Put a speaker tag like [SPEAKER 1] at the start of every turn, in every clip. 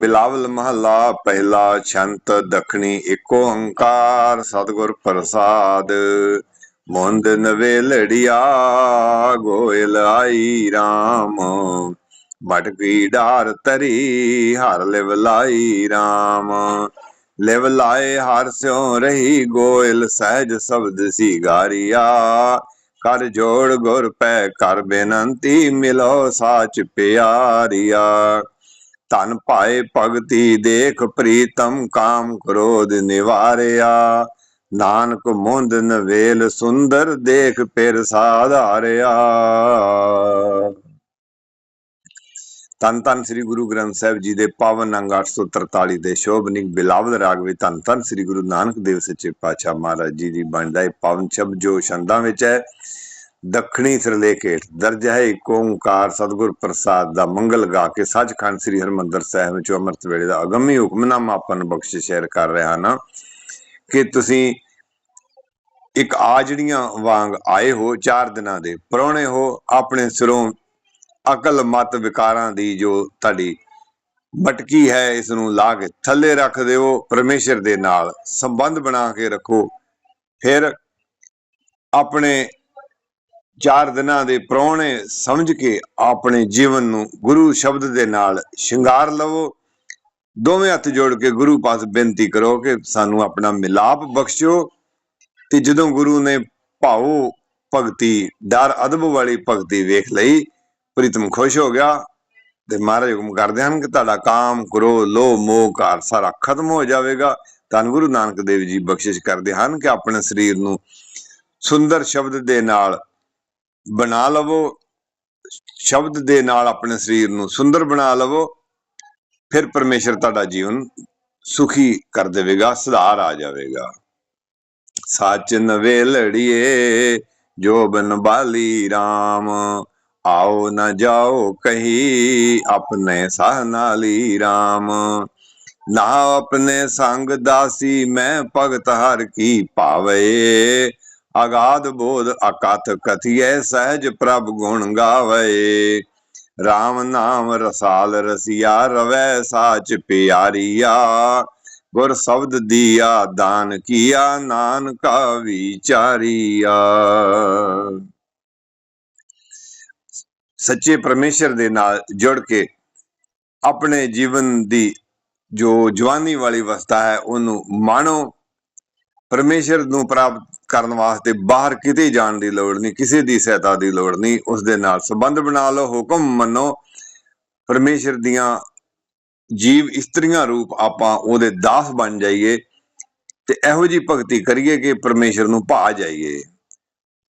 [SPEAKER 1] ਬਿਲਾਵਲ ਮਹੱਲਾ, ਪਹਿਲਾ ਛੰਤ ਦਖਣੀ ਏਕੋ ਓੰਕਾਰ ਸਤਿਗੁਰ ਪ੍ਰਸਾਦ। ਮੁੰਦ ਨਵੇਲੜਿਆ, ਗੋਇਲ ਆਈ RAM ਮਟਕੀ ਢਾਰ ਤਰੀ ਹਰ ਲਿਵ ਲਾਈ RAM ਲਿਵ ਲਾਏ, ਹਰ ਸਿਉ ਰਹੀ, ਗੋਇਲ ਸਹਿਜ ਸ਼ਬਦ ਸੀ ਗਾਰੀਆ ਕਰ ਜੋੜ ਗੁਰ ਪੈ, ਕਰ ਬੇਨੰਤੀ, ਮਿਲੋ ਸਾਚ ਪਿਆਰੀਆ। ਧਨ ਭਾਏ ਭਗਤੀ ਦੇਖ ਪ੍ਰੀਤਮ ਕਾਮ ਕ੍ਰੋਧ ਨਿਵਾਰਿਆ। ਨਾਨਕ ਮੁੰਦ ਨਵੇਲ ਸੁੰਦਰ ਦੇਖ ਫਿਰ ਸਾਧਾਰਿਆ। ਤਨ ਤਨ ਸ੍ਰੀ ਗੁਰੂ ਗ੍ਰੰਥ ਸਾਹਿਬ ਜੀ ਦੇ ਪਾਵਨ ਅੰਗ 843 ਦੇ ਸ਼ੋਭਨਿਕ ਬਿਲਾਵਲ ਰਾਗ ਵਿੱਚ ਤਨ ਤਨ ਸ੍ਰੀ ਗੁਰੂ ਨਾਨਕ ਦੇਵ ਸੱਚੇ ਪਾਤਸ਼ਾਹ ਮਹਾਰਾਜ ਜੀ ਦੀ ਬਣਦਾ ਹੈ ਪਾਵਨ ਸ਼ਬਦ ਜੋ ਛੰਦਾਂ ਵਿੱਚ ਹੈ। ਦੱਖਣੀ ਸਿਰਲੇਖ ਹੇਠ ਦਰਜ ਹੈ ਏਕ ਓੰਕਾਰ ਸਤਿਗੁਰ ਪ੍ਰਸਾਦ ਦਾ ਮੰਗਲ ਗਾ ਕੇ ਸੱਚਖੰਡ ਸ੍ਰੀ ਹਰਮੰਦਰ ਸਾਹਿਬ ਵਿੱਚ ਅੰਮ੍ਰਿਤ ਵੇਲੇ ਦਾ ਅਗੰਮੀ ਹੁਕਮਨਾਮਾ ਆਪਾਂ ਬਖਸ਼ਿਸ਼ ਸ਼ੇਅਰ ਕਰ ਰਿਹਾ ਨਾ ਕਿ ਤੁਸੀਂ ਇੱਕ ਆਜੜੀਆਂ ਵਾਂਗ ਆਏ ਹੋ, ਚਾਰ ਦਿਨਾਂ ਦੇ ਪਰੋਣੇ ਹੋ, ਆਪਣੇ ਸਿਰੋਂ ਅਕਲ ਮਤ ਵਿਕਾਰਾਂ ਦੀ ਜੋ ਤੁਹਾਡੀ ਮਟਕੀ ਹੈ ਇਸ ਨੂੰ ਲਾ ਕੇ ਥੱਲੇ ਰੱਖ ਦਿਓ, ਪਰਮੇਸ਼ਰ ਦੇ ਨਾਲ ਸੰਬੰਧ ਬਣਾ ਕੇ ਰੱਖੋ, ਫਿਰ ਆਪਣੇ ਚਾਰ ਦਿਨਾਂ ਦੇ ਪ੍ਰਾਹੁਣੇ ਸਮਝ ਕੇ ਆਪਣੇ ਜੀਵਨ ਨੂੰ ਗੁਰੂ ਸ਼ਬਦ ਦੇ ਨਾਲ ਸ਼ਿੰਗਾਰ ਲਵੋ। ਦੋਵੇਂ ਹੱਥ ਜੋੜ ਕੇ ਗੁਰੂ ਪਾਸ ਬੇਨਤੀ ਕਰੋ ਕਿ ਸਾਨੂੰ ਆਪਣਾ ਮਿਲਾਪ ਬਖਸ਼ਿਓ ਤੇ ਜਦੋਂ ਗੁਰੂ ਨੇ ਭਾਉ ਭਗਤੀ, ਡਰ ਅਦਬ ਵਾਲੀ ਭਗਤੀ ਵੇਖ ਲਈ, ਪ੍ਰੀਤਮ ਖੁਸ਼ ਹੋ ਗਿਆ ਤੇ ਮਹਾਰਾਜ ਹੁਕਮ ਕਰਦੇ ਹਨ ਕਿ ਤੁਹਾਡਾ ਕਾਮ ਕਰੋ ਲੋ ਮੋਹ ਕਾਰ ਸਾਰਾ ਖਤਮ ਹੋ ਜਾਵੇਗਾ। ਧੰਨ ਗੁਰੂ ਨਾਨਕ ਦੇਵ ਜੀ ਬਖਸ਼ਿਸ਼ ਕਰਦੇ ਹਨ ਕਿ ਆਪਣੇ ਸਰੀਰ ਨੂੰ ਸੁੰਦਰ ਸ਼ਬਦ ਦੇ ਨਾਲ ਬਣਾ ਲਵੋ, ਸ਼ਬਦ ਦੇ ਨਾਲ ਆਪਣੇ ਸਰੀਰ ਨੂੰ ਸੁੰਦਰ ਬਣਾ ਲਵੋ, ਫਿਰ ਪਰਮੇਸ਼ਰ ਤੁਹਾਡਾ ਜੀਵਨ ਸੁਖੀ ਕਰ ਦੇਵੇਗਾ, ਸੁਧਾਰ ਆ ਜਾਵੇਗਾ। ਸੱਚ ਨਵੇਲੜੀਏ, ਜੋ ਬਨ ਬਾਲੀ RAM ਆਓ ਨਾ ਜਾਓ ਕਹੀ ਆਪਣੇ ਸਾਹ ਨਾਲੀ RAM ਨਾ ਆਪਣੇ ਸੰਗ ਦਾਸੀ, ਮੈਂ ਭਗਤ ਹਰ ਕੀ ਪਾਵੇ। ਅਗਾਧ ਬੋਧ ਅਕਥ ਕਥੀਐ, ਸਹਿਜ ਪ੍ਰਭ ਗੁਣ ਗਾਵੇ। RAM ਨਾਮ ਰਸਾਲ ਰਸੀਆ, ਰਵੈ ਸਾਚ ਪਿਆਰੀਆ। ਗੁਰ ਸ਼ਬਦ ਦੀਆ, ਦਾਨ ਕੀਆ, ਨਾਨਕਾ ਵਿਚਾਰੀਆ। ਸੱਚੇ ਪਰਮੇਸ਼ਰ ਦੇ ਨਾਲ ਜੁੜ ਕੇ ਆਪਣੇ ਜੀਵਨ ਦੀ ਜੋ ਜਵਾਨੀ ਵਾਲੀ ਅਵਸਥਾ ਹੈ, ਉਹਨੂੰ ਮਾਣੋ। ਪਰਮੇਸ਼ਰ ਨੂੰ ਪ੍ਰਾਪਤ ਕਰਨ ਵਾਸਤੇ ਬਾਹਰ ਕਿਤੇ ਜਾਣ ਦੀ ਲੋੜ ਨਹੀਂ, ਕਿਸੇ ਦੀ ਸਹਾਇਤਾ ਦੀ ਲੋੜ ਨਹੀਂ, ਉਸ ਦੇ ਨਾਲ ਸੰਬੰਧ ਬਣਾ ਲਓ, ਹੁਕਮ ਮੰਨੋ। ਪਰਮੇਸ਼ਰ ਦੀਆਂ ਜੀਵ ਇਸਤਰੀਆਂ ਰੂਪ ਆਪਾਂ ਉਹਦੇ ਦਾਸ ਬਣ ਜਾਈਏ ਤੇ ਇਹੋ ਜੀ ਭਗਤੀ ਕਰੀਏ ਕਿ ਪਰਮੇਸ਼ਰ ਨੂੰ ਭਾ ਜਾਈਏ।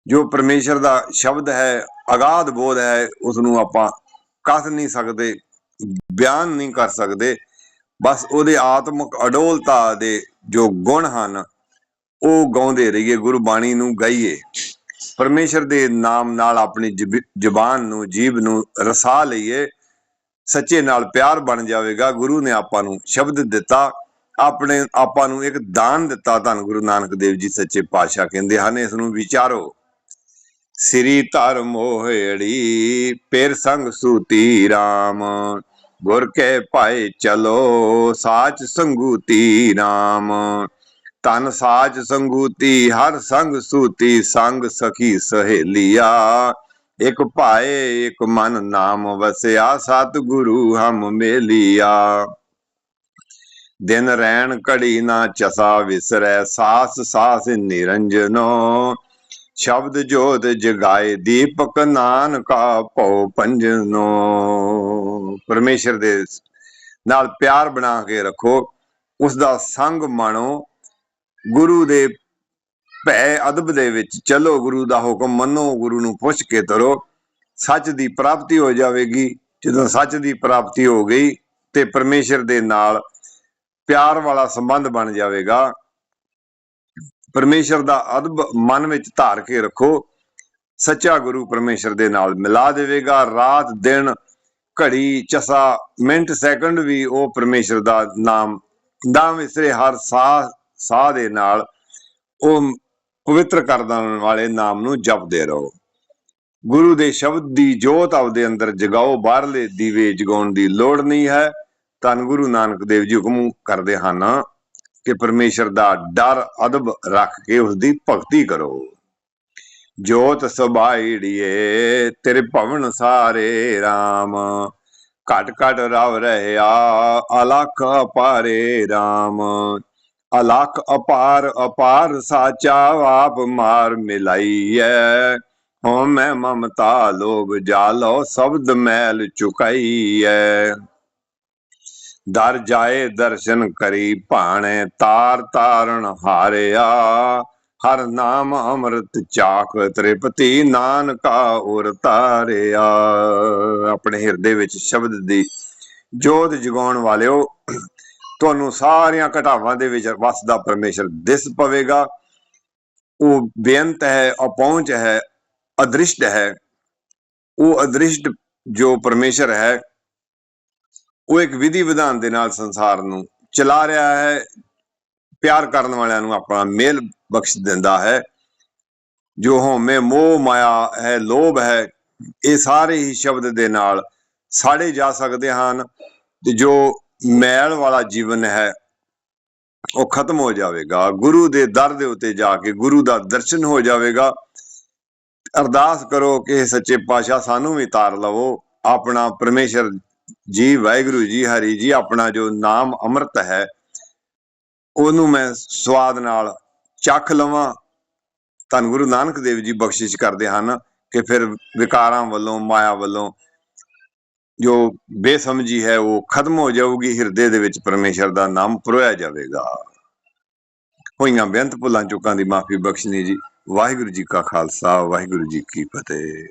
[SPEAKER 1] ਜੋ ਪਰਮੇਸ਼ਰ ਦਾ ਸ਼ਬਦ ਹੈ, ਅਗਾਧ ਬੋਧ ਹੈ ਉਸ ਨੂੰ ਆਪਾਂ ਕਥ ਨਹੀਂ ਸਕਦੇ, ਬਿਆਨ ਨਹੀਂ ਕਰ ਸਕਦੇ। ਬਸ ਉਹਦੇ ਆਤਮਿਕ ਅਡੋਲਤਾ ਦੇ ਜੋ ਗੁਣ ਹਨ ਉਹ ਗਾਉਂਦੇ ਰਹੀਏ, ਗੁਰਬਾਣੀ ਨੂੰ ਗਾਈਏ। ਪਰਮੇਸ਼ਰ ਦੇ ਨਾਮ ਨਾਲ ਆਪਣੀ ਜ਼ੁਬਾਨ ਨੂੰ ਜੀਬ ਨੂੰ ਰਸਾ ਲਈਏ। ਸੱਚੇ ਨਾਲ ਪਿਆਰ ਬਣ ਜਾਵੇਗਾ। ਗੁਰੂ ਨੇ ਆਪਾਂ ਨੂੰ ਸ਼ਬਦ ਦਿੱਤਾ। ਆਪਣੇ, ਆਪਾਂ ਨੂੰ ਇੱਕ ਦਾਨ ਦਿੱਤਾ। ਧੰਨ ਗੁਰੂ ਨਾਨਕ ਦੇਵ ਜੀ ਸੱਚੇ ਪਾਤਸ਼ਾਹ ਕਹਿੰਦੇ ਹਨ, ਇਸ ਨੂੰ ਵਿਚਾਰੋ। ਸ੍ਰੀ ਧਰਮ ਮੋਹੜੀ ਪੇਰ ਸੰਗ ਸੂਤੀ RAM ਗੁਰ ਕੇ ਭਾਏ ਚਲੋ, ਸਾਚ ਸੰਗੂਤੀ RAM ਤਨ ਸਾਚ ਸੰਗੂਤੀ, ਹਰ ਸੰਗ ਸੂਤੀ, ਸੰਗ ਸਖੀ ਸਹੇਲੀਆ। ਇਕ ਭਾਏ, ਇਕ ਮਨ ਨਾਮ ਵਸਿਆ ਸਤ ਗੁਰੂ ਹਮ ਮੇਲੀਆ। ਦਿਨ ਰਹਿਣ ਘੜੀ ਨਾ ਚਸਾ ਵਿਸਰੈ, ਸਾਸ ਸਾਸ ਨਿਰੰਜਨੋ। ਸ਼ਬਦ ਜੋਤ ਜਗਾਏ, ਦੀਪਕ ਨਾਨਕਾ ਭਉ ਪੰਜਨੋ। ਪਰਮੇਸ਼ਰ ਦੇ ਨਾਲ ਪਿਆਰ ਬਣਾ ਕੇ ਰੱਖੋ ਉਸ ਦਾ ਸੰਗ ਮਾਣੋ ਗੁਰੂ ਦੇ ਭੈ ਅਦਬ ਦੇ ਵਿੱਚ ਚਲੋ, ਗੁਰੂ ਦਾ ਹੁਕਮ ਮੰਨੋ, ਗੁਰੂ ਨੂੰ ਪੁੱਛ ਕੇ ਤਰੋ। ਸੱਚ ਦੀ ਪ੍ਰਾਪਤੀ ਹੋ ਜਾਵੇਗੀ। ਜਦੋਂ ਸੱਚ ਦੀ ਪ੍ਰਾਪਤੀ ਹੋ ਗਈ ਤੇ ਪਰਮੇਸ਼ਰ ਦੇ ਨਾਲ ਪਿਆਰ ਵਾਲਾ ਸੰਬੰਧ ਬਣ ਜਾਵੇਗਾ। ਪਰਮੇਸ਼ਰ ਦਾ ਅਦਬ ਮਨ ਵਿੱਚ ਧਾਰ ਕੇ ਰੱਖੋ। ਸੱਚਾ ਗੁਰੂ ਪਰਮੇਸ਼ਰ ਦੇ ਨਾਲ ਮਿਲਾ ਦੇਵੇਗਾ। ਰਾਤ, ਦਿਨ, ਘੜੀ, ਚਸਾ, ਮਿੰਟ, ਸੈਕਿੰਡ ਵੀ ਉਹ ਪਰਮੇਸ਼ਰ ਦਾ ਨਾਮ ਦਾ ਵਿਸਰੇ। ਹਰ ਸਾਹ ਸਾਹ ਦੇ ਨਾਲ ਉਹ ਪਵਿੱਤਰ ਕਰ ਦੇਣ ਵਾਲੇ ਨਾਮ ਨੂੰ ਜਪਦੇ ਰਹੋ। ਗੁਰੂ ਦੇ ਸ਼ਬਦ ਦੀ ਜੋਤ ਆਪਦੇ ਅੰਦਰ ਜਗਾਓ, ਬਾਹਰਲੇ ਦੀਵੇ ਜਗਾਉਣ ਦੀ ਲੋੜ ਨਹੀਂ ਹੈ। ਧੰਨ ਗੁਰੂ ਨਾਨਕ ਦੇਵ ਜੀ ਹੁਕਮ ਕਰਦੇ ਹਨ ਕਿ ਪਰਮੇਸ਼ਰ ਦਾ ਡਰ, ਅਦਬ ਰੱਖ ਕੇ ਉਸ ਦੀ ਭਗਤੀ ਕਰੋ। ਜੋਤ ਸੁਭਾਈੜੀਏ, ਤੇਰੇ ਭਵਨ ਸਾਰੇ RAM ਘਟ ਘਟ ਰਵ ਰਹਿਆ, ਅਲਖ ਅਪਾਰੇ RAM ਅਲਖ ਅਪਾਰ ਅਪਾਰ ਸਾਚਾ ਆਪ ਮਾਰ ਮਿਲਾਈਐ। ਹੋ ਮੈਂ ਮਮਤਾ ਲੋਭ ਜਾਲੋ ਸ਼ਬਦ ਮੈਲ ਚੁਕਾਈਐ। ਦਰ ਜਾਏ ਦਰਸ਼ਨ ਕਰੀ ਭਾਣੇ ਤਾਰ ਤਾਰਨ ਹਾਰਿਆ। ਹਰ ਨਾਮ ਅੰਮ੍ਰਿਤ ਚਾਖ ਤ੍ਰਿਪਤੀ ਨਾਨਕਾ ਉਰ ਤਾਰਿਆ। ਆਪਣੇ ਹਿਰਦੇ ਵਿੱਚ ਸ਼ਬਦ ਦੀ ਜੋਤ ਜਗਾਉਣ ਵਾਲਿਓ ਤੁਹਾਨੂੰ ਸਾਰੀਆਂ ਘਟਾਵਾਂ ਦੇ ਵਿੱਚ ਵਸਦਾ ਪਰਮੇਸ਼ਰ ਦਿਸ ਪਵੇਗਾ। ਉਹ ਬੇਅੰਤ ਹੈ, ਅਪਹੁੰਚ ਹੈ, ਅਦ੍ਰਿਸ਼ਟ ਹੈ। ਉਹ ਅਦ੍ਰਿਸ਼ਟ ਜੋ ਪਰਮੇਸ਼ਰ ਹੈ, ਉਹ ਇੱਕ ਵਿਧੀ ਵਿਧਾਨ ਦੇ ਨਾਲ ਸੰਸਾਰ ਨੂੰ ਚਲਾ ਰਿਹਾ ਹੈ। ਪਿਆਰ ਕਰਨ ਵਾਲਿਆਂ ਨੂੰ ਆਪਣਾ ਮੇਲ ਬਖਸ਼ ਦਿੰਦਾ ਹੈ। ਜੋ ਹਉਮੈ ਮੋਹ ਮਾਇਆ ਹੈ, ਲੋਭ ਹੈ, ਇਹ ਸਾਰੇ ਹੀ ਸ਼ਬਦ ਦੇ ਨਾਲ ਸਾੜੇ ਜਾ ਸਕਦੇ ਹਨ। ਤੇ ਜੋ ਮੈਲ ਵਾਲਾ ਜੀਵਨ ਹੈ, ਉਹ ਖਤਮ ਹੋ ਜਾਵੇਗਾ। ਗੁਰੂ ਦੇ ਦਰ ਦੇ ਉੱਤੇ ਜਾ ਕੇ ਗੁਰੂ ਦਾ ਦਰਸ਼ਨ ਹੋ ਜਾਵੇਗਾ। ਅਰਦਾਸ ਕਰੋ ਕਿ ਇਹ ਸੱਚੇ ਪਾਤਸ਼ਾਹ ਸਾਨੂੰ ਵੀ ਤਾਰ ਲਵੋ। ਆਪਣਾ ਪਰਮੇਸ਼ਰ ਜੀ, ਵਾਹਿਗੁਰੂ ਜੀ, ਹਰੀ ਜੀ, ਆਪਣਾ ਜੋ ਨਾਮ ਅੰਮ੍ਰਿਤ ਹੈ, ਉਹਨੂੰ ਮੈਂ ਸਵਾਦ ਨਾਲ ਚੱਖ ਲਵਾਂ। ਧੰਨ ਗੁਰੂ ਨਾਨਕ ਦੇਵ ਜੀ ਬਖਸ਼ਿਸ਼ ਕਰਦੇ ਹਨ ਕਿ ਫਿਰ ਵਿਕਾਰਾਂ ਵੱਲੋਂ, ਮਾਇਆ ਵੱਲੋਂ ਜੋ ਬੇਸਮਝੀ ਹੈ, ਉਹ ਖਤਮ ਹੋ ਜਾਊਗੀ, ਹਿਰਦੇ ਦੇ ਵਿੱਚ ਪਰਮੇਸ਼ਰ ਦਾ ਨਾਮ ਪਰੋਇਆ ਜਾਵੇਗਾ। ਹੋਈਆਂ ਬੇਅੰਤ ਭੁੱਲਾਂ ਚੁੱਕਾਂ ਦੀ ਮਾਫੀ ਬਖਸ਼ਣੀ ਜੀ। ਵਾਹਿਗੁਰੂ ਜੀ ਕਾ ਖਾਲਸਾ, ਵਾਹਿਗੁਰੂ ਜੀ ਕੀ ਫਤਿਹ।